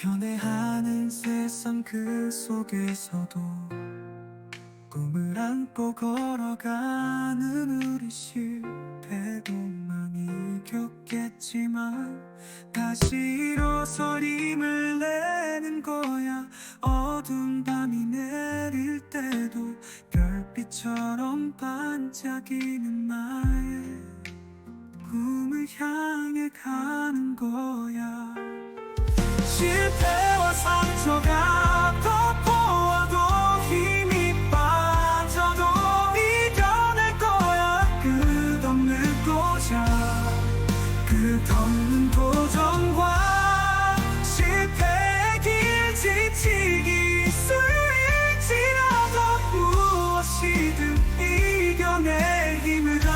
변해하는 세상 그 속에서도 꿈을 안고 걸어가는 우리 실패도 많이 겪겠지만 다시 일어서 힘을 내는 거야. 어두운 밤이 내릴 때도 별빛처럼 반짝이는 나의 꿈을 향해 가는 거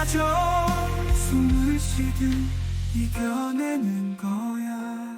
가져 숨을 쉬든 이겨내는 거야